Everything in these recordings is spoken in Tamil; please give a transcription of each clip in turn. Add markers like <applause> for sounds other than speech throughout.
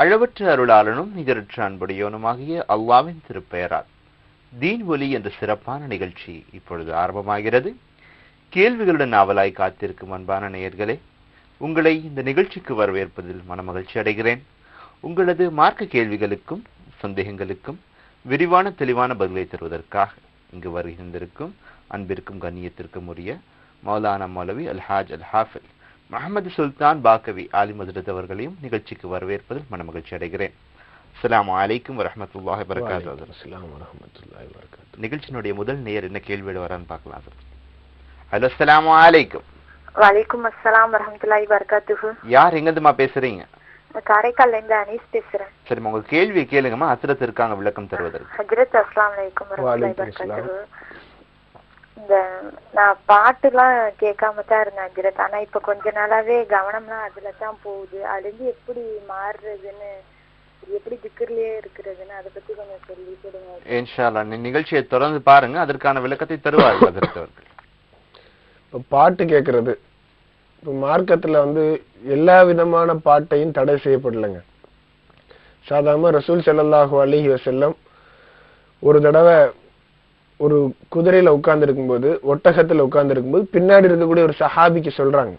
அளவற்ற அருளாளனும் நிகரற்ற அன்புடையவனுமாகிய அல்லாவின் திருப்பெயரால். தீன் ஒலி என்ற சிறப்பான நிகழ்ச்சி இப்பொழுது ஆரம்பமாகிறது. கேள்விகளுடன் நாவலாய் காத்திருக்கும் அன்பான நேயர்களே உங்களை இந்த நிகழ்ச்சிக்கு வரவேற்பதில் மனமகிழ்ச்சி அடைகிறேன். உங்களது மார்க்க கேள்விகளுக்கும் சந்தேகங்களுக்கும் விரிவான தெளிவான பதிலை தருவதற்காக இங்கு வருகின்றிருக்கும் அன்பிற்கும் கண்ணியத்திற்கும் உரிய மௌலானா மௌலவி அல்ஹாஜ் அல் ஹாஃபில் முகமது சுல்தான் பாக்கவி ஆலிம் ஹஜ்ரத் அவர்களையும் நிகழ்ச்சிக்கு வரவேற்பதில் மனமகிழ்ச்சி அடைகிறேன். அஸ்ஸலாமு அலைக்கும் வரஹ்மத்துல்லாஹி வரகாத்து. நிகழ்ச்சியினுடைய முதல் நேயர் என்ன கேள்வியோட வரான்னு பார்க்கலாம் சார். ஹலோ அஸ்ஸலாமு அலைக்கும். வலைக்கும் அஸ்ஸலாம் வரஹமத்துல்லாஹி வபரகாத்துஹு. யார் எங்கேருந்துமா பேசுறீங்க? காரைக்கால்ல இருந்து அனீஸ் பேசுறேன். சரிம்மா உங்க கேள்வியை கேளுங்கம்மா. அசரத் இருக்காங்க விளக்கம் தருவதற்கு. ஹஜ்ரத் அஸ்ஸலாமு அலைக்கும் வரஹமத்துல்லாஹி வலைக்கும் வபரகாத்துஹு. இந்த நான் பாட்டுலாம் கேட்காம தான் இருந்தேன் ஹஜ்ரத் ஆனா இப்ப கொஞ்ச நாளாவே கவனம்லாம் அதுல தான் போகுது. அதுல இருந்து எப்படி மாறுறதுன்னு எப்படி திக்கர்லயே இருக்கிறதுன்னு அதை பத்தி கொஞ்சம் சொல்லி கொடுங்க. இன்ஷா அல்லாஹ் நீ நிகழ்ச்சியை தொடர்ந்து பாருங்க. அதற்கான விளக்கத்தை தருவார்கள் அவர்கள். இப்ப பாட்டு கேட்கறது இப்ப மார்க்கத்துல வந்து எல்லா விதமான பாட்டையும் தடை செய்யப்படலைங்க. சாதாரண ரசூல் ஸல்லல்லாஹு அலைஹி வஸல்லம் ஒரு தடவை ஒரு குதிரையில உட்கார்ந்து போது ஒட்டகத்துல உட்கார்ந்து போது பின்னாடி இருக்கக்கூடிய ஒரு சஹாபிக்கு சொல்றாங்க.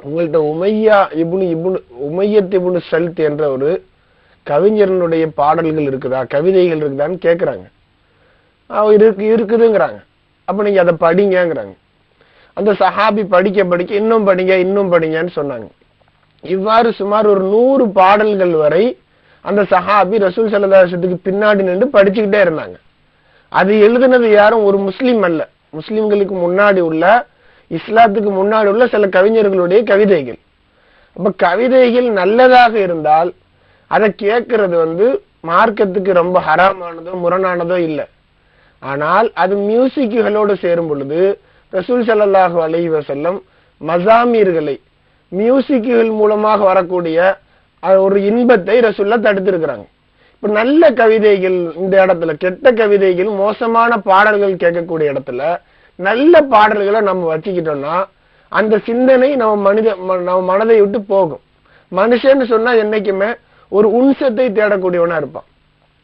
உங்கள்ட்ட உமையா இபுனு இபுனு உமையத் இபுனு சல்த் என்ற ஒரு கவிஞரனுடைய பாடல்கள் இருக்குதா கவிதைகள் இருக்குதான்னு கேட்குறாங்க இருக்கு இருக்குதுங்கிறாங்க. அப்போ நீங்கள் அதை படிங்கிறாங்க அந்த சஹாபி படிக்க படிக்க இன்னும் படிங்க இன்னும் படிங்கன்னு சொன்னாங்க. இவ்வாறு சுமார் ஒரு நூறு பாடல்கள் வரை அந்த சஹாபி ரசூல் சல்லதாசத்துக்கு பின்னாடி நின்று படிச்சுக்கிட்டே இருந்தாங்க. அது எழுதுனது யாரும் ஒரு முஸ்லீம் அல்ல. முஸ்லீம்களுக்கு முன்னாடி உள்ள இஸ்லாத்துக்கு முன்னாடி உள்ள சில கவிஞர்களுடைய கவிதைகள். அப்ப கவிதைகள் நல்லதாக இருந்தால் அதை கேட்கறது வந்து மார்க்கத்துக்கு ரொம்ப ஹராமானதோ முரணானதோ இல்லை. ஆனால் அது மியூசிக்குகளோடு சேரும் பொழுது ரசூல் சல்லாஹு அலைஹி வஸல்லம் மசாமீர்களை மியூசிக்குகள் மூலமாக வரக்கூடிய ஒரு இன்பத்தை ரசூல்லா தடுத்திருக்கிறாங்க. இப்ப நல்ல கவிதைகள் இந்த இடத்துல கெட்ட கவிதைகள் மோசமான பாடல்கள் கேட்கக்கூடிய இடத்துல நல்ல பாடல்களை நம்ம வச்சுக்கிட்டோம்னா அந்த சிந்தனை நம்ம மனித ம- நம்ம மனதை விட்டு போகும். மனுஷன்னு சொன்னா என்னைக்குமே ஒரு உன்சத்தை தேடக்கூடியவனா இருப்பான்.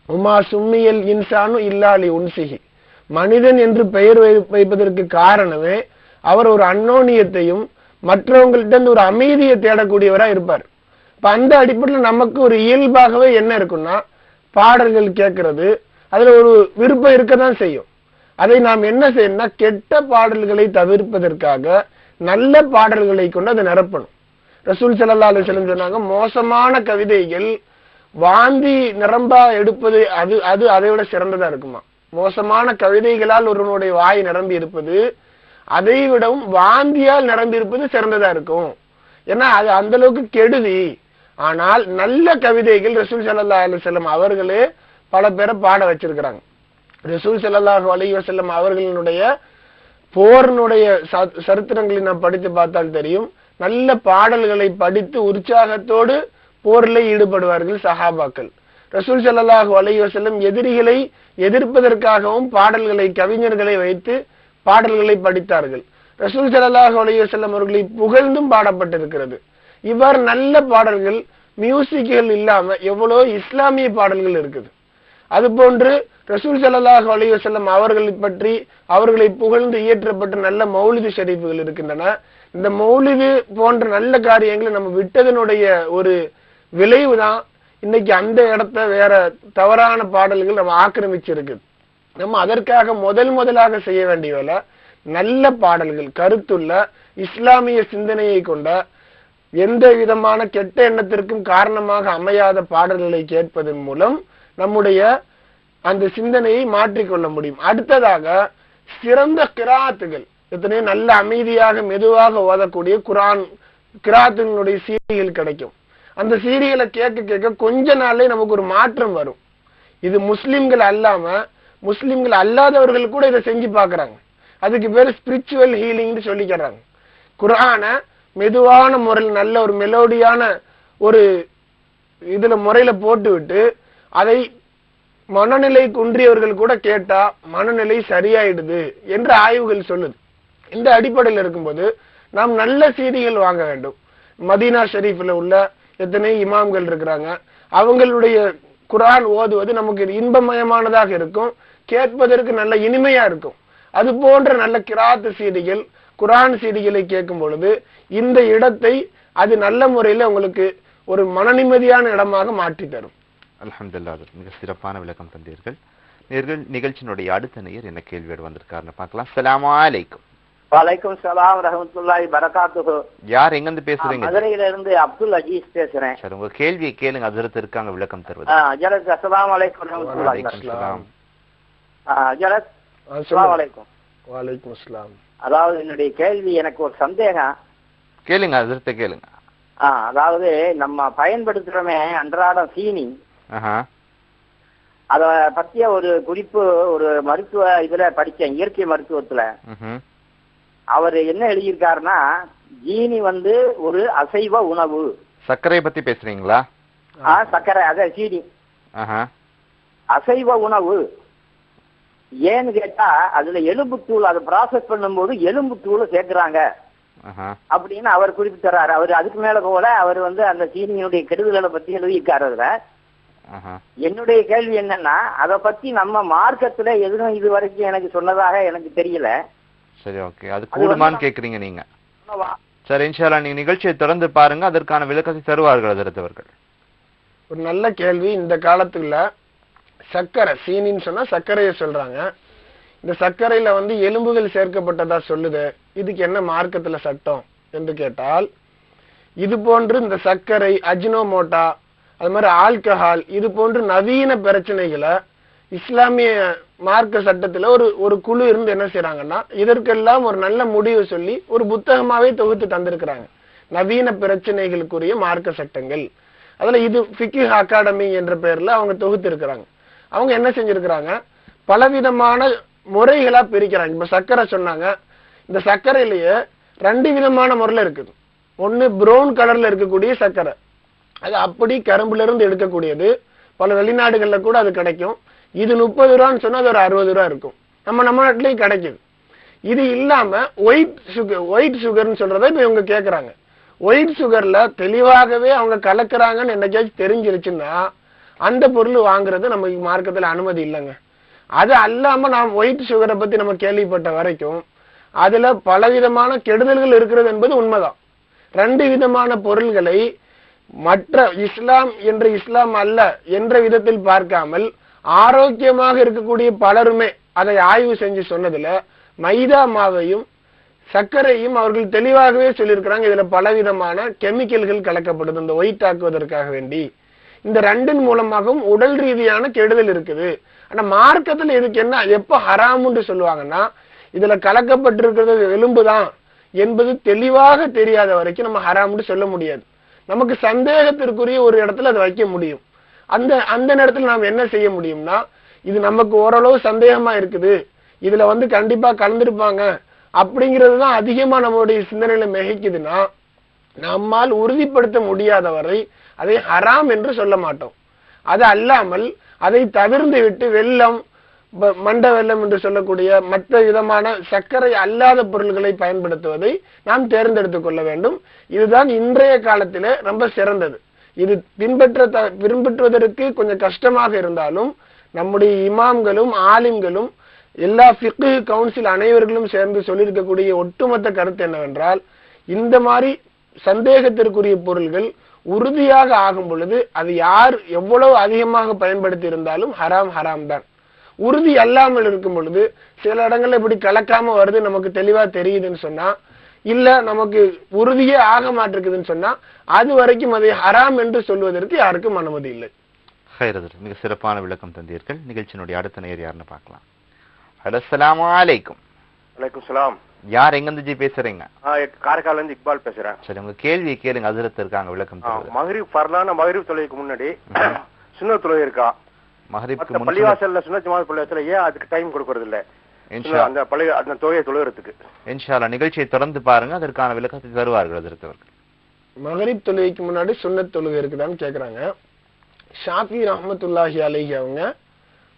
உமா சும்மியல் இன்சானு இல்லாலி உன்சிகி. மனிதன் என்று பெயர் வை- வைப்பதற்கு காரணமே அவர் ஒரு அன்னோனியத்தையும் மற்றவங்கள்ட்ட இருந்து ஒரு அமைதியை தேடக்கூடியவரா இருப்பார். இப்ப அந்த அடிப்படையில் நமக்கு ஒரு இயல்பாகவே என்ன இருக்குன்னா பாடல்கள் கேட்கறது அதுல ஒரு விருப்பம் இருக்கதான் செய்யும். அதை நாம் என்ன செய்யணும்னா கெட்ட பாடல்களை தவிர்ப்பதற்காக நல்ல பாடல்களை கொண்டு அதை நிரப்பணும். ரசூல் ஸல்லல்லாஹு அலுவலம் சொன்னாங்க மோசமான கவிதைகள் வாந்தி நிரம்பா எடுப்பது அது அது அதை விட சிறந்ததா இருக்குமா? மோசமான கவிதைகளால் ஒருவனுடைய வாய் நிரம்பி இருப்பது அதை விடவும் வாந்தியால் நிரம்பி இருப்பது சிறந்ததா இருக்கும்? ஏன்னா அது அந்த அளவுக்கு கெடுதி. ஆனால் நல்ல கவிதைகள் ரசூல் சல்லா அலைஹி அவர்களே பல பேரை பாட வச்சிருக்கிறாங்க. ரசூல் ஸல்லல்லாஹு அலி வசல்லம் அவர்களினுடைய போரினுடைய சரித்திரங்களை நாம் படித்து பார்த்தால் தெரியும். நல்ல பாடல்களை படித்து உற்சாகத்தோடு போரில் ஈடுபடுவார்கள் சஹாபாக்கள். ரசூல் ஸல்லல்லாஹு அலைஹி வஸல்லம் எதிரிகளை எதிர்ப்பதற்காகவும் பாடல்களை கவிஞர்களை வைத்து பாடல்களை படித்தார்கள். ரசூல் ஸல்லல்லாஹு அலைஹி வஸல்லம் அவர்களை புகழ்ந்தும் பாடப்பட்டிருக்கிறது. இவ்வாறு நல்ல பாடல்கள் மியூசிக்குகள் இல்லாம எவ்வளோ இஸ்லாமிய பாடல்கள் இருக்குது. அதுபோன்று ரசூல் சல்லாஹ் அலிவசல்லம் அவர்களை பற்றி அவர்களை புகழ்ந்து இயற்றப்பட்ட நல்ல மௌலிது ஷரீஃபுகள் இருக்கின்றன. இந்த மௌலிது போன்ற நல்ல காரியங்களை நம்ம விட்டதனுடைய ஒரு விளைவு தான் இன்னைக்கு அந்த இடத்த வேற தவறான பாடல்கள் நம்ம ஆக்கிரமிச்சிருக்கு நம்ம அதற்காக முதல் முதலாக செய்ய வேண்டிய வேலை நல்ல பாடல்கள் கருத்துள்ள இஸ்லாமிய சிந்தனையை கொண்ட எந்த விதமான கெட்ட எண்ணத்திற்கும் காரணமாக அமையாத பாடல்களை கேட்பதன் மூலம் நம்முடைய அந்த சிந்தனையை மாற்றிக்கொள்ள முடியும். அடுத்ததாக சிறந்த கிராத்துகள். எத்தனையோ நல்ல அமைதியாக மெதுவாக ஓதக்கூடிய குரான் கிராத்துகளுடைய சீரியல் கிடைக்கும். அந்த சீரியலை கேட்க கேட்க கொஞ்ச நாளே நமக்கு ஒரு மாற்றம் வரும். இது முஸ்லிம்கள் அல்லாம முஸ்லிம்கள் அல்லாதவர்கள் கூட இதை செஞ்சு பார்க்கறாங்க. அதுக்கு பேர் ஸ்பிரிச்சுவல் ஹீலிங்னு சொல்லிக்கிறாங்க. குரானை மெதுவான முறையில் நல்ல ஒரு மெலோடியான ஒரு இதுல முறையில போட்டுவிட்டு அதை மனநிலை குன்றியவர்கள் கூட கேட்டா மனநிலை சரியாயிடுது என்று ஆய்வுகள் சொல்லுது. இந்த அடிப்படையில் இருக்கும்போது நாம் நல்ல செய்திகள் வாங்க வேண்டும். மதீனா ஷெரீஃபில் உள்ள எத்தனை இமாம்கள் இருக்கிறாங்க அவங்களுடைய குரான் ஓதுவது நமக்கு இன்பமயமானதாக இருக்கும் கேட்பதற்கு நல்ல இனிமையா இருக்கும். அது போன்ற நல்ல கிராத்து செய்திகள் குரான் சீடிகளை கேட்கும் பொழுது இந்த இடத்தை அது நல்ல முறையில உங்களுக்கு ஒரு மனநிம்மதியான இடமாக மாற்றி தரும். அல்ஹம்துலில்லாஹ் மிக சிறப்பான விளக்கம் தந்தீர்கள். நேர்கள் நிகழ்ச்சியினுடைய அடுத்த நேயர் என்ன கேள்வியோடு வந்திருக்காருன்னு பார்க்கலாம். அலைக்கும். வலைக்கும் சலாம் ரஹமத்துல்லாஹி பரகாத்துஹு யார் எங்கிருந்து பேசுறீங்க? மதுரையில இருந்து அப்துல் அஜீஸ் பேசுறேன். சரி உங்க கேள்வியை கேளுங்க. அதிரத்து இருக்காங்க விளக்கம் தருவது. அலைக்கும் ரஹமத்துல்லாஹி வலைக்கும் அஸ்ஸலாமு சொல்லுங்க. அலைக்கும். வலைக்கும் அஸ்ஸலாம். அதாவது என்னுடைய கேள்வி எனக்கு ஒரு சந்தேகம். கேளுங்க அதிரத்தை கேளுங்க. ஆ, அதாவது நம்ம பயன்படுத்துறோமே அன்றாடம் சீனி. அத பத்திய ஒரு குறிப்பு ஒரு மருத்துவ இதுல படிச்சேன் இயற்கை மருத்துவத்துல. அவர் என்ன எழுதியிருக்காருன்னா ஜீனி வந்து ஒரு அசைவ உணவு. சர்க்கரையை பத்தி பேசுறீங்களா? ஆ, சர்க்கரை அத சீனி. ஆஹா. அசைவ உணவு. ஏன்னு கேட்டா அதுல எலும்புத்தூள் அதை ப்ராசஸ் பண்ணும்போது எலும்புத்தூள் சேர்க்கிறாங்க. ஆஹா. அப்படின்னு அவர் குறிப்பிட்டாரு அவர் அதுக்கு மேல போல அவர் வந்து அந்த சீனியினுடைய கெடுதல்களை பத்தி எழுதியிருக்காரு அதுல. ஆஹா. என்னுடைய கேள்வி என்னன்னா அதை பத்தி நம்ம மார்க்கத்துல எதுவும் இது வரைக்கும் எனக்கு சொன்னதாக எனக்கு தெரியல. சரி ஓகே. அது கூடுமான்னு கேக்குறீங்க நீங்க. சரி இன்ஷால்லா நீங்க நிகழ்ச்சியை தொடர்ந்து பாருங்க. அதற்கான விளக்கத்தை தருவார்கள் அதிரத்தவர்கள் ஒரு நல்ல கேள்வி. இந்த காலத்துல சர்க்கரை சீனின்னு சொன்னா சர்க்கரையை சொல்றாங்க. இந்த சர்க்கரையில வந்து எலும்புகள் சேர்க்கப்பட்டதா சொல்லுது. இதுக்கு என்ன மார்க்கத்துல சட்டம் என்று கேட்டால் இது போன்று இந்த சர்க்கரை அஜினோமோட்டா அது மாதிரி ஆல்கஹால் இது போன்று நவீன பிரச்சனைகளை இஸ்லாமிய மார்க்க சட்டத்துல ஒரு ஒரு குழு இருந்து என்ன செய்யறாங்கன்னா இதற்கெல்லாம் ஒரு நல்ல முடிவு சொல்லி ஒரு புத்தகமாவே தொகுத்து தந்திருக்கிறாங்க. நவீன பிரச்சனைகளுக்குரிய மார்க்க சட்டங்கள். அதுல இது ஃபிக்கி அகாடமி என்ற பெயர்ல அவங்க தொகுத்து இருக்கிறாங்க. அவங்க என்ன செஞ்சிருக்கிறாங்க? பலவிதமான முறைகளா பிரிக்கிறாங்க. இப்ப சர்க்கரை சொன்னாங்க. இந்த சர்க்கரையிலேயே ரெண்டு விதமான முறையில இருக்குது. ஒன்னு ப்ரௌன் கலர்ல இருக்கக்கூடிய சர்க்கரை. அது அப்படி கரும்புல இருந்து எடுக்கக்கூடியது. பல வெளிநாடுகள்ல கூட அது கிடைக்கும். இது முப்பது ரூபான்னு சொன்னா அது ஒரு அறுபது ரூபா இருக்கும். நம்ம நம்ம நாட்டிலேயும் கிடைக்குது. இது இல்லாம ஒயிட் சுகர் ஒயிட் சுகர்னு சொல்றதை இப்ப இவங்க கேக்குறாங்க. ஒயிட் சுகர்ல தெளிவாகவே அவங்க கலக்குறாங்கன்னு என்னைக்காச்சும் தெரிஞ்சிருச்சுன்னா அந்த பொருள் வாங்குறது நமக்கு மார்க்கத்துல அனுமதி இல்லைங்க. அது அல்லாம நாம் ஒயிட் சுகரை பத்தி நம்ம கேள்விப்பட்ட வரைக்கும் அதுல பலவிதமான கெடுதல்கள் இருக்கிறது என்பது உண்மைதான். ரெண்டு விதமான பொருள்களை மற்ற இஸ்லாம் என்று இஸ்லாம் அல்ல என்ற விதத்தில் பார்க்காமல் ஆரோக்கியமாக இருக்கக்கூடிய பலருமே அதை ஆய்வு செஞ்சு சொன்னதுல மைதா மாவையும் சர்க்கரையும் அவர்கள் தெளிவாகவே சொல்லியிருக்கிறாங்க. இதுல பலவிதமான கெமிக்கல்கள் கலக்கப்படுது. இந்த ஒயிட் ஆக்குவதற்காக வேண்டி. இந்த ரெண்டின் மூலமாகவும் உடல் ரீதியான கெடுதல் இருக்குது. ஆனா மார்க்கத்துல இதுக்கு என்ன எப்ப ஹராமுன்னு சொல்லுவாங்கன்னா இதுல கலக்கப்பட்டிருக்கிறது எலும்புதான் என்பது தெளிவாக தெரியாத வரைக்கும் நம்ம ஹராம்னு சொல்ல முடியாது. நமக்கு சந்தேகத்திற்குரிய ஒரு இடத்துல அதை வைக்க முடியும். அந்த அந்த நேரத்துல நாம் என்ன செய்ய முடியும்னா இது நமக்கு ஓரளவு சந்தேகமா இருக்குது. இதுல வந்து கண்டிப்பா கலந்திருப்பாங்க அப்படிங்கிறது தான் அதிகமா நம்மளுடைய சிந்தனையில மிகைக்குதுன்னா நம்மால் உறுதிப்படுத்த முடியாத வரை அதை ஹராம் என்று சொல்ல மாட்டோம். அது அல்லாமல் அதை தவிர்ந்து விட்டு வெள்ளம் மண்ட வெள்ளம் என்று சொல்லக்கூடிய மற்ற விதமான சர்க்கரை அல்லாத பொருள்களை பயன்படுத்துவதை நாம் தேர்ந்தெடுத்துக் கொள்ள வேண்டும். இதுதான் இன்றைய காலத்திலே ரொம்ப சிறந்தது. இது பின்பற்ற த- பின்பற்றுவதற்கு கொஞ்சம் கஷ்டமாக இருந்தாலும் நம்முடைய இமாம்களும் ஆலிம்களும் எல்லா ஃபிக்கு கவுன்சில் அனைவர்களும் சேர்ந்து சொல்லியிருக்கக்கூடிய ஒட்டுமொத்த கருத்து என்னவென்றால் இந்த மாதிரி சந்தேகத்திற்குரிய பொருள்கள் உறுதியாக ஆகும் பொழுது அது யார் எவ்வளவு அதிகமாக பயன்படுத்தி இருந்தாலும் ஹராம் ஹராம் தான். உறுதி அல்லாமல் இருக்கும் பொழுது சில இடங்கள்ல இப்படி கலக்காம வருது நமக்கு தெளிவா தெரியுதுன்னு சொன்னா இல்ல நமக்கு உறுதியே ஆக மாட்டிருக்குதுன்னு சொன்னா அது வரைக்கும் அதை ஹராம் என்று சொல்வதற்கு யாருக்கும் அனுமதி இல்லை. ஹைரதர் மிக சிறப்பான விளக்கம் தந்தீர்கள். நிகழ்ச்சியினுடைய அடுத்த நேர் யாருன்னு பார்க்கலாம். ஹலோ அஸ்ஸலாமு அலைக்கும். வலைக்கும் சலாம். யார் எங்கிருந்து ஜி பேசுறீங்க? காரைக்கால்ல இருந்து இக்பால் பேசுறேன். சரி உங்க கேள்வியை கேளுங்க. அதிரத்து இருக்காங்க விளக்கம் மகரிப் பரலான மகரிப் தொழுகைக்கு முன்னாடி <coughs> சுண்ண தொழுகை இருக்கா? மகரிப்க்கு பள்ளிவாசல்ல சுண்ண ஜமாத் பள்ளிவாசல்ல ஏன் அதுக்கு டைம் கொடுக்கறது இல்ல அந்த பள்ளி அந்த தொகையை தொழுகிறதுக்கு இன்ஷால்லா நிகழ்ச்சியை தொடர்ந்து பாருங்க. அதற்கான விளக்கத்தை தருவார்கள் அதிரத்தவர்கள் மகரிப் தொழுகைக்கு முன்னாடி சுன்னத் தொழுகை இருக்குதான்னு கேக்குறாங்க. ஷாஃபி ரஹ்மத்துல்லாஹி அலைஹி அவங்க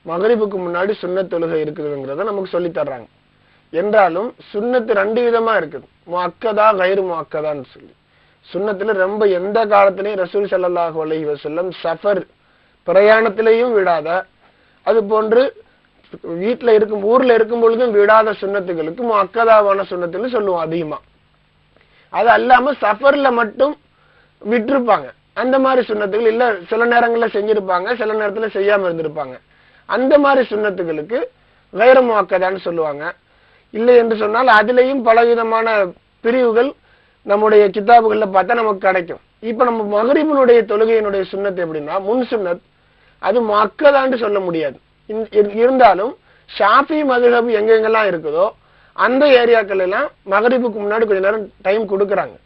மகரிபுக்கு முன்னாடி சுன்னத் தொழுகை இருக்குதுங்கிறத நமக்கு சொல்லி தர்றாங்க. என்றாலும் சுண்ணத்து ரெண்டு விதமா இருக்குது. முஅக்கதா கயிறு முஅக்கதான்னு சொல்லி. சுண்ணத்துல ரொம்ப எந்த காலத்திலையும் ரசூல் சல்லாஹூ அலஹி வசல்லம் சஃபர் பிரயாணத்திலையும் விடாத. அது போன்று வீட்டுல இருக்கும் ஊர்ல இருக்கும் பொழுதும் விடாத சுண்ணத்துகளுக்கு அக்கதாவான சுண்ணத்துன்னு சொல்லுவோம் அதிகமா. அது அல்லாம சஃபர்ல மட்டும் விட்டுருப்பாங்க. அந்த மாதிரி சுண்ணத்துகள் இல்ல சில நேரங்கள்ல செஞ்சிருப்பாங்க சில நேரத்துல செய்யாம இருந்திருப்பாங்க. அந்த மாதிரி சுண்ணத்துகளுக்கு வேற சொல்லுவாங்க. இல்லை என்று சொன்னால் அதுலேயும் பலவிதமான பிரிவுகள் நம்முடைய கித்தாபுகளில் பார்த்தா நமக்கு கிடைக்கும். இப்போ நம்ம மகரிபனுடைய தொழுகையினுடைய சுண்ணத் எப்படின்னா முன் சுண்ணத் அது மக்களாண்டு சொல்ல முடியாது. இந்- இருந்தாலும் ஷாஃபி மதுஹப் எங்கெங்கெல்லாம் இருக்குதோ அந்த ஏரியாக்கள் எல்லாம் மகரிபுக்கு முன்னாடி கொஞ்ச நேரம் டைம் கொடுக்குறாங்க.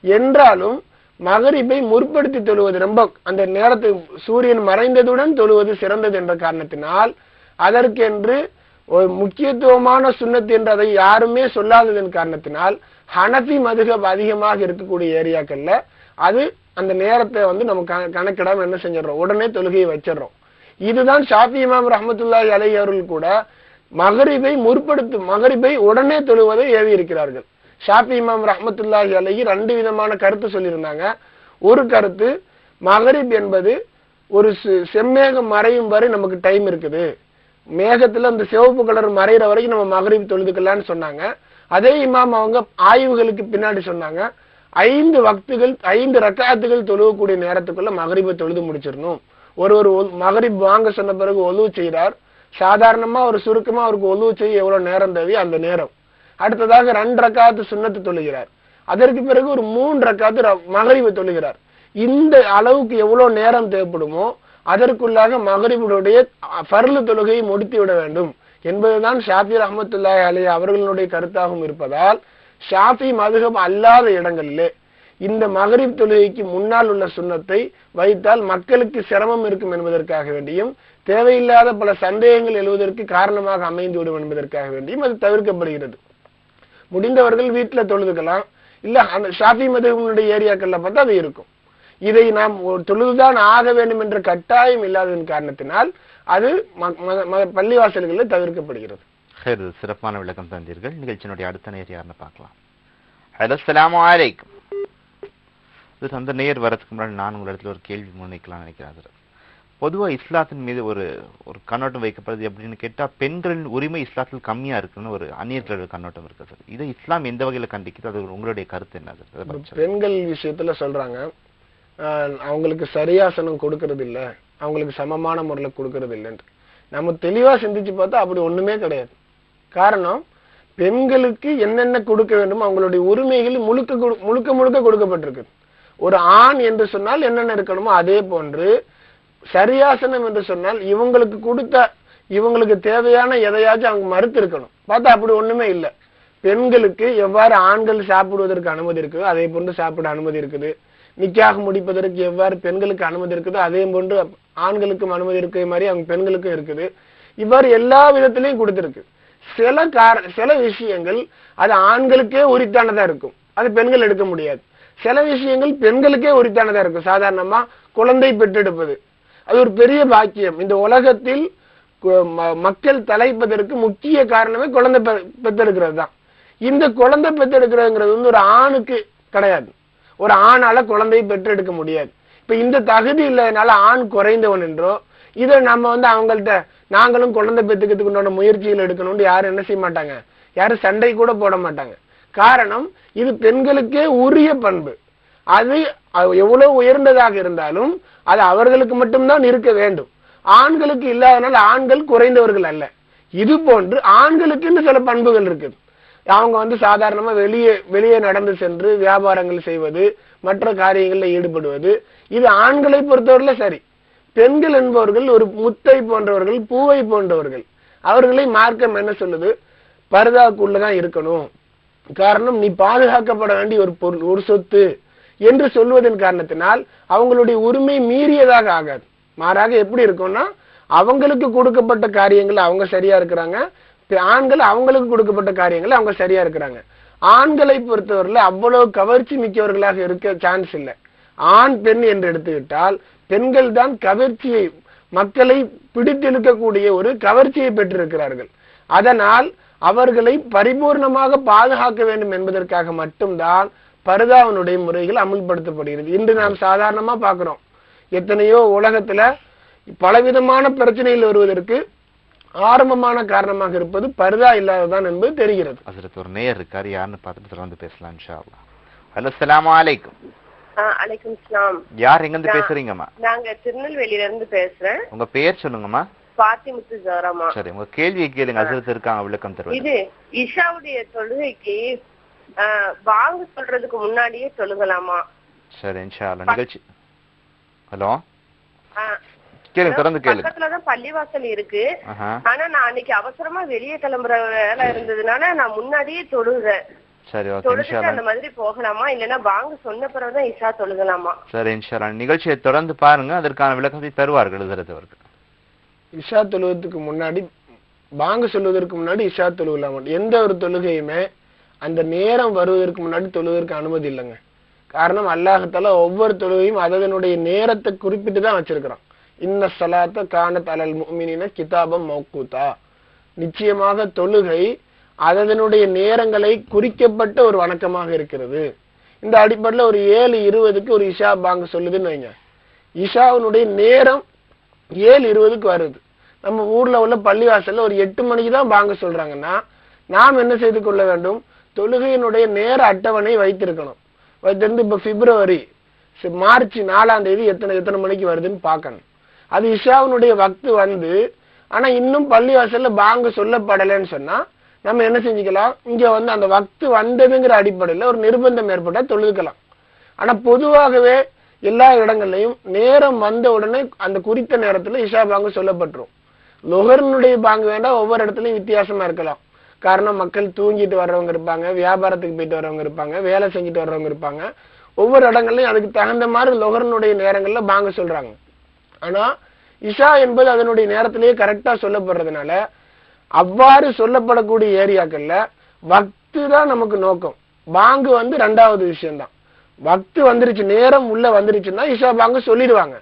என்றாலும் மகரிப்பை முற்படுத்தி தொழுவது ரொம்ப அந்த நேரத்தை சூரியன் மறைந்ததுடன் தொழுவது சிறந்தது என்ற காரணத்தினால் அதற்கென்று ஒரு முக்கியத்துவமான சுன்னத் என்று அதை யாருமே சொல்லாததன் காரணத்தினால் ஹனஃபி மதுகப் அதிகமாக இருக்கக்கூடிய ஏரியாக்கள்ல அது அந்த நேரத்தை வந்து நம்ம கண- கணக்கிடாம என்ன செஞ்சிடறோம்? உடனே தொழுகையை வச்சிடறோம். இதுதான் ஷாஃபி இமாம் ரஹமத்துல்லாஹி அலை அவர்கள் கூட மகரிபை முற்படுத்தும் மகரிபை உடனே தொழுவதை ஏவி இருக்கிறார்கள். ஷாஃபி இமாம் ரஹமத்துல்லாஹி அலைஹி ரெண்டு விதமான கருத்து சொல்லியிருந்தாங்க. ஒரு கருத்து மகரிப் என்பது ஒரு செ- செம்மேகம் மறையும் வரை நமக்கு டைம் இருக்குது. மேகத்துல அந்த சிவப்பு கலர் மறையிற வரைக்கும் நம்ம மகரீப் தொழுதுக்கலாம்னு சொன்னாங்க. அதே இமாம் அவங்க ஆய்வுகளுக்கு பின்னாடி சொன்னாங்க. ஐந்து வக்துகள் ஐந்து ரக்காத்துகள் தொழுவக்கூடிய நேரத்துக்குள்ள மகரிபை தொழுது முடிச்சிடணும். ஒருவர் ஒ- மகரிப் வாங்க சொன்ன பிறகு ஒலுவு செய்கிறார் சாதாரணமா ஒரு சுருக்கமா அவருக்கு ஒலுவு செய்ய எவ்வளவு நேரம் தேவையோ அந்த நேரம். அடுத்ததாக ரெண்டு ரக்காத்து சுண்ணத்து தொழுகிறார். அதற்கு பிறகு ஒரு மூன்று ரக்காத்து ர- தொழுகிறார். இந்த அளவுக்கு எவ்வளவு நேரம் தேவைப்படுமோ அதற்குள்ளாக மகரிபுடைய ஃபர்லு தொழுகையை முடித்து விட வேண்டும். என்பதுதான் ஷாஃபி ரஹமத்துல்லாய் அலி அவர்களுடைய கருத்தாகவும் இருப்பதால் ஷாஃபி மதுகம் அல்லாத இடங்களிலே இந்த மகரிப் தொழுகைக்கு முன்னால் உள்ள சுண்ணத்தை வைத்தால் மக்களுக்கு சிரமம் இருக்கும் என்பதற்காக வேண்டியும் தேவையில்லாத பல சந்தேகங்கள் எழுவதற்கு காரணமாக அமைந்து விடும் என்பதற்காக வேண்டியும் அது தவிர்க்கப்படுகிறது. முடிந்தவர்கள் வீட்டுல தொழுதுக்கலாம். இல்ல அந்த ஷாஃபி மதுகனுடைய ஏரியாக்கள்ல பார்த்தா அது இருக்கும். இதை நாம் ஒரு தொழுதுதான் ஆக வேண்டும் என்ற கட்டாயம் இல்லாததன் காரணத்தினால் அது பள்ளிவாசல்களில் தவிர்க்கப்படுகிறது. சிறப்பான விளக்கம் தந்தீர்கள். நிகழ்ச்சியினுடைய அடுத்த நேர் யாருன்னு பார்க்கலாம். ஹலோ அஸ்ஸலாமு அலைக்கும். இது அந்த நேர் வரதுக்கு முன்னாடி நான் உங்களிடத்துல ஒரு கேள்வி முன்வைக்கலாம் நினைக்கிறேன் சார் பொதுவா இஸ்லாத்தின் மீது ஒரு ஒரு கண்ணோட்டம் வைக்கப்படுது எப்படின்னு கேட்டா பெண்களின் உரிமை இஸ்லாத்தில் கம்மியா இருக்குன்னு ஒரு அந்நியர்களோட கண்ணோட்டம் இருக்கு சார் இதை இஸ்லாம் எந்த வகையில கண்டிக்குது? அது உங்களுடைய கருத்து என்ன சார். பெண்கள் விஷயத்துல சொல்றாங்க ஆஹ் அவங்களுக்கு சரியாசனம் கொடுக்கறது இல்லை அவங்களுக்கு சமமான முறையில் கொடுக்கறது இல்லைன்ட்டு நம்ம தெளிவாக சிந்திச்சு பார்த்தா அப்படி ஒன்றுமே கிடையாது. காரணம் பெண்களுக்கு என்னென்ன கொடுக்க வேண்டும் அவங்களுடைய உரிமைகள் முழுக்க கொடு- முழுக்க முழுக்க கொடுக்கப்பட்டிருக்கு. ஒரு ஆண் என்று சொன்னால் என்னென்ன இருக்கணுமோ அதே போன்று சரியாசனம் என்று சொன்னால் இவங்களுக்கு கொடுத்த இவங்களுக்கு தேவையான எதையாச்சும் அவங்க மறுத்து இருக்கணும். பார்த்தா அப்படி ஒண்ணுமே இல்லை. பெண்களுக்கு எவ்வாறு ஆண்கள் சாப்பிடுவதற்கு அனுமதி இருக்குதோ அதே போன்று சாப்பிட அனுமதி இருக்குது. நிக்காக முடிப்பதற்கு எவ்வாறு பெண்களுக்கு அனுமதி இருக்குதோ அதே போன்று ஆண்களுக்கும் அனுமதி இருக்கிற மாதிரி அவங்க பெண்களுக்கும் இருக்குது. இவ்வாறு எல்லா விதத்திலையும் கொடுத்துருக்கு. சில கார சில விஷயங்கள் அது ஆண்களுக்கே உரித்தானதா இருக்கும். அது பெண்கள் எடுக்க முடியாது. சில விஷயங்கள் பெண்களுக்கே உரித்தானதா இருக்கும். சாதாரணமா குழந்தை பெற்றெடுப்பது. அது ஒரு பெரிய பாக்கியம். இந்த உலகத்தில் ம- மக்கள் தலைப்பதற்கு முக்கிய காரணமே குழந்தை பெ- பெத்தெடுக்கிறது தான். இந்த குழந்தை பெத்தெடுக்கிறதுங்கிறது வந்து ஒரு ஆணுக்கு கிடையாது. ஒரு ஆணால குழந்தையை பெற்றெடுக்க முடியாது. இப்ப இந்த தகுதி இல்லாதனால ஆண் குறைந்தவன் என்றோ இதை நம்ம வந்து அவங்கள்ட்ட நாங்களும் குழந்தை பெற்றுக்கிறதுக்கு உண்டான முயற்சிகள் எடுக்கணும்னு யாரும் என்ன செய்ய மாட்டாங்க. யாரும் சண்டை கூட போட மாட்டாங்க. காரணம் இது பெண்களுக்கே உரிய பண்பு. அது அது எவ்வளவு உயர்ந்ததாக இருந்தாலும் அது அவர்களுக்கு மட்டும்தான் இருக்க வேண்டும். ஆண்களுக்கு இல்லாதனால ஆண்கள் குறைந்தவர்கள் அல்ல. இது போன்று ஆண்களுக்குன்னு சில பண்புகள் இருக்குது. அவங்க வந்து சாதாரணமா வெளியே வெளியே நடந்து சென்று வியாபாரங்கள் செய்வது மற்ற காரியங்களில் ஈடுபடுவது. இது ஆண்களை பொறுத்தவரையில சரி. பெண்கள் என்பவர்கள் ஒரு முத்தை போன்றவர்கள் பூவை போன்றவர்கள். அவர்களை மார்க்கம் என்ன சொல்லுது? பரதாக்குள்ளதான் இருக்கணும். காரணம் நீ பாதுகாக்கப்பட வேண்டிய ஒரு பொருள் ஒரு சொத்து என்று சொல்வதன் காரணத்தினால் அவங்களுடைய உரிமை மீறியதாக ஆகாது. மாறாக எப்படி இருக்கும்னா அவங்களுக்கு கொடுக்கப்பட்ட காரியங்கள் அவங்க சரியா இருக்கிறாங்க ஆண்கள் அவங்களுக்கு கொடுக்கப்பட்ட காரியங்கள் அவங்க சரியா இருக்கிறாங்க. ஆண்களை பொறுத்தவரையில் அவ்வளவு கவர்ச்சி மிக்கவர்களாக இருக்க சான்ஸ் இல்லை. ஆண் பெண் என்று எடுத்துக்கிட்டால் பெண்கள் தான் கவர்ச்சியை மக்களை பிடித்திழுக்கக்கூடிய ஒரு கவர்ச்சியை பெற்றிருக்கிறார்கள். அதனால் அவர்களை பரிபூர்ணமாக பாதுகாக்க வேண்டும் என்பதற்காக மட்டும்தான் பருதாவனுடைய முறைகள் அமுல்படுத்தப்படுகிறது. இன்று நாம் சாதாரணமா பார்க்கிறோம். எத்தனையோ உலகத்துல பலவிதமான பிரச்சனைகள் வருவதற்கு ஆரம்பமான காரணமாக இருப்பது பர்தா இல்லாததான் என்பது தெரிகிறது. ஹசரத் ஒரு நேயர் இருக்காரு யாருன்னு பார்த்துட்டு தொடர்ந்து பேசலாம் இன்ஷா அல்லாஹ் ஹலோ அஸ்ஸலாமு அலைக்கும். அலைக்கும் சலாம் யார் எங்கிருந்து பேசுறீங்கம்மா? நாங்க திருநெல்வேலியில இருந்து பேசுறேன். உங்க பெயர் சொல்லுங்கம்மா. பாத்திமுத்து ஜோரமா சரி உங்க கேள்வியை கேளுங்க ஹசரத் இருக்காங்க விளக்கம் தருவது இது இஷாவுடைய தொழுகைக்கு ஆஹ், வாங்க சொல்றதுக்கு முன்னாடியே தொழுகலாமா? சரி இன்ஷா அல்லாஹ் நிகழ்ச்சி. ஹலோ? ஆஹ், கேளுங்க தொடர்ந்து கேளுங்க பக்கத்துலதான் பள்ளிவாசல் இருக்கு. ஆனா நான் அன்னைக்கு அவசரமா வெளியே கிளம்புற வேலை இருந்ததுனால நான் முன்னாடியே தொழுகிறேன் சரி ஓகே இன்ஷா தொழுதுட்டு அல்லாஹ் அந்த மாதிரி போகலாமா? இல்லைன்னா வாங்க சொன்ன பிறகுதான் இஷா தொழுகலாமா? சரி இன்ஷா அல்லாஹ் நிகழ்ச்சியை தொடர்ந்து பாருங்க அதற்கான விளக்கத்தை தருவார்கள் அவர்கள் இஷா தொழுவதற்கு முன்னாடி பாங்கு சொல்வதற்கு முன்னாடி இஷா தொழுகலாம். எந்த ஒரு தொழுகையுமே அந்த நேரம் வருவதற்கு முன்னாடி தொழுவதற்கு அனுமதி இல்லைங்க. காரணம் அல்லாஹத்தால ஒவ்வொரு தொழுகையும் அதனுடைய நேரத்தை குறிப்பிட்டு தான் வச்சிருக்கிறான். இன்ன சலாத்த கானத் அலல் முமினின கிதாபம் மௌக்கூத்தா. நிச்சயமாக தொழுகை அதனுடைய நேரங்களை குறிக்கப்பட்ட ஒரு வணக்கமாக இருக்கிறது. இந்த அடிப்படையில் ஒரு ஏழு இருபதுக்கு ஒரு இஷா பாங்க சொல்லுதுன்னு வைங்க. இஷாவினுடைய நேரம் ஏழு இருபதுக்கு வருது. நம்ம ஊர்ல உள்ள பள்ளிவாசல்ல ஒரு எட்டு மணிக்கு தான் பாங்க சொல்றாங்கன்னா நாம் என்ன செய்து கொள்ள வேண்டும்? தொழுகையினுடைய நேர அட்டவணை வைத்திருக்கணும். வைத்திருந்து இப்ப பிப்ரவரி மார்ச் நாலாம் தேதி எத்தனை எத்தனை மணிக்கு வருதுன்னு பார்க்கணும். அது இஷாவினுடைய வக்து வந்து ஆனா இன்னும் பள்ளிவாசல்ல பாங்கு சொல்லப்படலைன்னு சொன்னா நம்ம என்ன செஞ்சுக்கலாம்? இங்க வந்து அந்த வக்து வந்ததுங்கிற அடிப்படையில ஒரு நிர்பந்தம் ஏற்பட்டா தொழுதுக்கலாம். ஆனா பொதுவாகவே எல்லா இடங்கள்லையும் நேரம் வந்த உடனே அந்த குறித்த நேரத்துல இஷா பாங்கு சொல்லப்பட்டுரும். லொஹர்னுடைய பாங்கு வேண்டாம் ஒவ்வொரு இடத்துலயும் வித்தியாசமா இருக்கலாம். காரணம் மக்கள் தூங்கிட்டு வர்றவங்க இருப்பாங்க வியாபாரத்துக்கு போயிட்டு வர்றவங்க இருப்பாங்க வேலை செஞ்சுட்டு வர்றவங்க இருப்பாங்க. ஒவ்வொரு இடங்கள்லையும் அதுக்கு தகுந்த மாதிரி லொஹர்னுடைய நேரங்கள்ல பாங்க சொல்றாங்க. ஆனா இஷா என்பது அதனுடைய நேரத்திலேயே கரெக்டா சொல்லப்படுறதுனால அவ்வாறு சொல்லப்படக்கூடிய ஏரியாக்கள்ல வக்து தான் நமக்கு நோக்கம். பாங்கு வந்து ரெண்டாவது விஷயம்தான். வக்து வந்துருச்சு நேரம் உள்ள வந்துருச்சுன்னா இஷா பாங்கு சொல்லிடுவாங்க.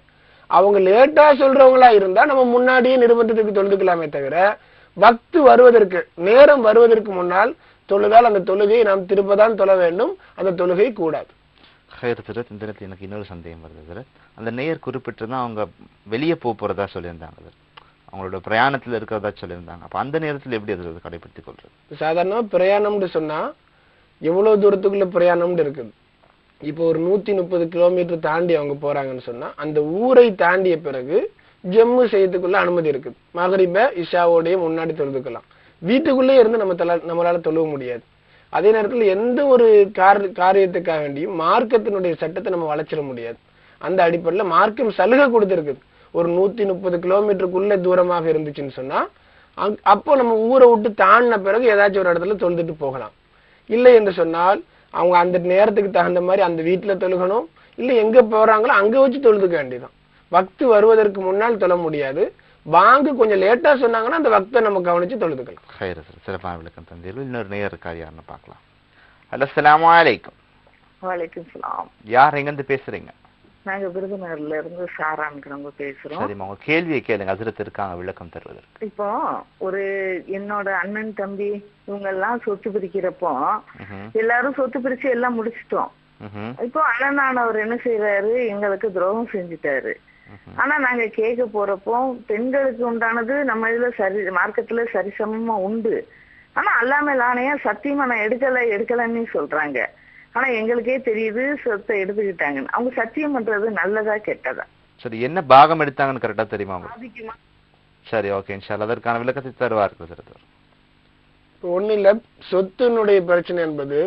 அவங்க லேட்டா சொல்றவங்களா இருந்தா நம்ம முன்னாடியே நிறுவனத்துக்கு தொழுதுக்கலாமே தவிர வக்து வருவதற்கு நேரம் வருவதற்கு முன்னால் தொழுதால் அந்த தொழுகையை நாம் திருப்பதான் தொழ வேண்டும். அந்த தொழுகை கூடாது. ஹைர் இந்த எனக்கு இன்னொரு சந்தேகம் வருது அந்த நேயர் குறிப்பிட்டு அவங்க வெளியே போக போகிறதா சொல்லியிருந்தாங்க அவங்களோட பிரயாணத்தில் இருக்கிறதா சொல்லியிருந்தாங்க. அப்போ அந்த நேரத்தில் எப்படி அதை கடைபிடித்து கொள்வது சாதாரணமாக பிரயாணம்னு சொன்னால் எவ்வளோ தூரத்துக்குள்ள பிரயாணம்னு இருக்குது. இப்போ ஒரு நூற்றி முப்பது கிலோமீட்டர் தாண்டி அவங்க போகிறாங்கன்னு சொன்னால் அந்த ஊரை தாண்டிய பிறகு ஜம்மு செய்யறதுக்குள்ள அனுமதி இருக்குது. மகரிப இஷாவோடய முன்னாடி தொழுதுக்கலாம். வீட்டுக்குள்ளே இருந்து நம்ம தலா நம்மளால தொழுவ முடியாது. அதே நேரத்தில் எந்த ஒரு கார் காரியத்துக்காக வேண்டியும் மார்க்கத்தினுடைய சட்டத்தை நம்ம வளைச்சிட முடியாது. அந்த அடிப்படையில் மார்க்கம் சலுகை கொடுத்துருக்குது. ஒரு நூற்றி முப்பது கிலோமீட்டருக்குள்ளே தூரமாக இருந்துச்சுன்னு சொன்னால் அங்- அப்போ நம்ம ஊரை விட்டு தாண்டின பிறகு ஏதாச்சும் ஒரு இடத்துல தொழுதுட்டு போகலாம். இல்லை என்று சொன்னால் அவங்க அந்த நேரத்துக்கு தகுந்த மாதிரி அந்த வீட்டில் தொழுகணும். இல்லை எங்கே போகிறாங்களோ அங்கே வச்சு தொழுதுக்க வேண்டியதான் பக்து வருவதற்கு முன்னால் தொழ முடியாது. வாங்கு கொஞ்சம் லேட்டா சொன்னாங்கன்னா அந்த வக்தை நம்ம கவனிச்சு தொழுதுக்கலாம். ஹைர் ஹசரத் சிறப்பான விளக்கம் தந்தீர்கள் இன்னொரு நேயர் இருக்கார் யாருன்னு பார்க்கலாம். ஹலோ அஸ்ஸலாமு அலைக்கும். வலைக்கும் சலாம். யார் எங்கிருந்து பேசுறீங்க? நாங்க விருதுநகர்ல இருந்து சாராங்கிறவங்க பேசுறோம். சரிம்மா உங்க கேள்வியை கேளுங்க. ஹசரத் இருக்காங்க விளக்கம் தருவதற்கு. இப்போ ஒரு என்னோட அண்ணன் தம்பி இவங்க எல்லாம் சொத்து பிரிக்கிறப்போ. எல்லாரும் சொத்து பிரிச்சு எல்லாம் முடிச்சிட்டோம். இப்போ அண்ணனானவர் என்ன செய்யறாரு எங்களுக்கு துரோகம் செஞ்சுட்டாரு. ஆனா நாங்க கேட்க போறப்போ பெண்களுக்கு உண்டானது நம்ம இதுல சரி மார்க்கத்துல சரிசமமா உண்டு. ஆனா அல்லாம ஆணையா சத்தியமா நான் எடுக்கல எடுக்கலன்னு சொல்றாங்க. ஆனா எங்களுக்கே தெரியுது சொத்தை எடுத்துக்கிட்டாங்கன்னு அவங்க சத்தியம் பண்றது நல்லதா கெட்டதா. சரி என்ன பாகம் எடுத்தாங்கன்னு கரெக்டா தெரியுமா உங்களுக்கு? சரி ஓகே இன்ஷால்லா அதற்கான விளக்கத்தை. இப்போ ஒண்ணும் இல்ல சொத்தினுடைய பிரச்சனை என்பது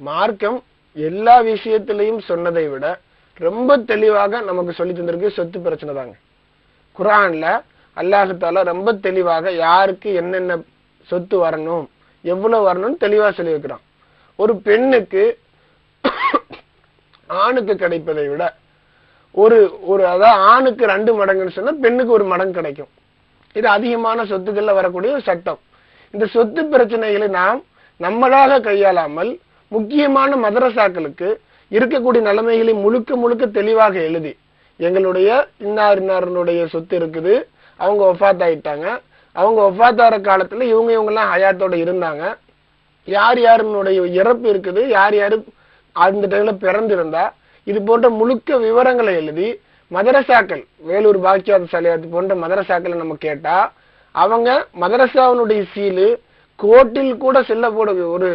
மார்க்கம் எல்லா விஷயத்திலையும் சொன்னதை விட ரொம்ப தெளிவாக நமக்கு சொல்லி தந்திருக்கு. சொத்து பிரச்சனை தாங்க. குரான்ல அல்லாஹால ரொம்ப தெளிவாக யாருக்கு என்னென்ன சொத்து வரணும் எவ்வளவு வரணும்னு தெளிவா வைக்கிறான் ஒரு பெண்ணுக்கு ஆணுக்கு கிடைப்பதை விட ஒரு ஒரு அதாவது ஆணுக்கு ரெண்டு மடங்குன்னு சொன்னா பெண்ணுக்கு ஒரு மடங்கு கிடைக்கும். இது அதிகமான சொத்துக்கள்ல வரக்கூடிய ஒரு சட்டம். இந்த சொத்து பிரச்சனைகளை நாம் நம்மளாக கையாளாமல் முக்கியமான மதரசாக்களுக்கு இருக்கக்கூடிய நிலைமைகளை முழுக்க முழுக்க தெளிவாக எழுதி எங்களுடைய இன்னார் இன்னாருடைய சொத்து இருக்குது அவங்க ஒஃபாத் ஆயிட்டாங்க அவங்க ஒஃபாத் ஆகிற காலத்தில் இவங்க இவங்கெல்லாம் ஹயாத்தோட இருந்தாங்க. யார் யாருனுடைய இறப்பு இருக்குது யார் யார் அந்த டைமில் பிறந்திருந்தா இது போன்ற முழுக்க விவரங்களை எழுதி மதரசாக்கள் வேலூர் பாக்கியாத் சலியாத் போன்ற மதரசாக்களை நம்ம கேட்டால் அவங்க மதரசாவினுடைய சீலு கோர்ட்டில் கூட செல்லக்கூடிய ஒரு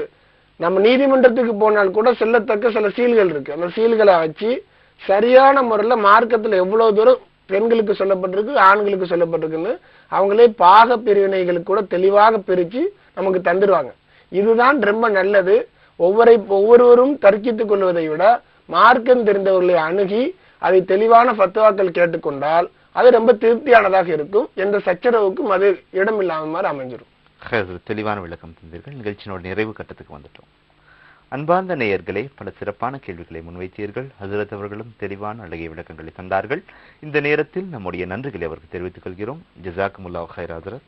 நம்ம நீதிமன்றத்துக்கு போனால் கூட செல்லத்தக்க சில சீல்கள் இருக்கு. அந்த சீல்களை வச்சு சரியான முறையில் மார்க்கத்தில் எவ்வளவு தூரம் பெண்களுக்கு சொல்லப்பட்டிருக்கு ஆண்களுக்கு சொல்லப்பட்டிருக்குன்னு அவங்களே பாக பிரிவினைகளுக்கு கூட தெளிவாக பிரித்து நமக்கு தந்துடுவாங்க இதுதான் ரொம்ப நல்லது. ஒவ்வொரு ஒவ்வொருவரும் தர்க்கித்துக் கொள்வதை விட மார்க்கம் தெரிந்தவர்களை அணுகி அதை தெளிவான ஃபத்துவாக்கள் கேட்டுக்கொண்டால் அது ரொம்ப திருப்தியானதாக இருக்கும். எந்த சச்சரவுக்கும் அது இடம் மாதிரி அமைஞ்சிடும் தெளிவான விளக்கம் தந்தீர்கள். நிகழ்ச்சியினோட நிறைவு கட்டத்துக்கு வந்துட்டோம். அன்பார்ந்த நேயர்களே பல சிறப்பான கேள்விகளை முன்வைத்தீர்கள். ஹசரத் அவர்களும் தெளிவான அழகிய விளக்கங்களை தந்தார்கள். இந்த நேரத்தில் நம்முடைய நன்றிகளை அவருக்கு தெரிவித்துக் கொள்கிறோம். ஜசாக்குமுல்லா ஹைர் ஹசரத்.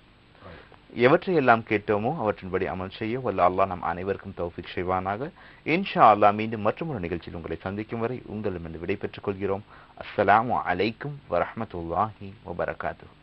எவற்றை எல்லாம் கேட்டோமோ அவற்றின்படி அமல் செய்ய வல்ல அல்லாஹ் நம் அனைவருக்கும் தௌஃபிக் செய்வானாக. இன்ஷா அல்லாஹ் மீண்டும் மற்றொரு நிகழ்ச்சியில் உங்களை சந்திக்கும் வரை உங்களிடமிருந்து விடைபெற்றுக் கொள்கிறோம். அஸ்ஸலாமு அலைக்கும் வரஹ்மத்துல்லாஹி வபரகாத்து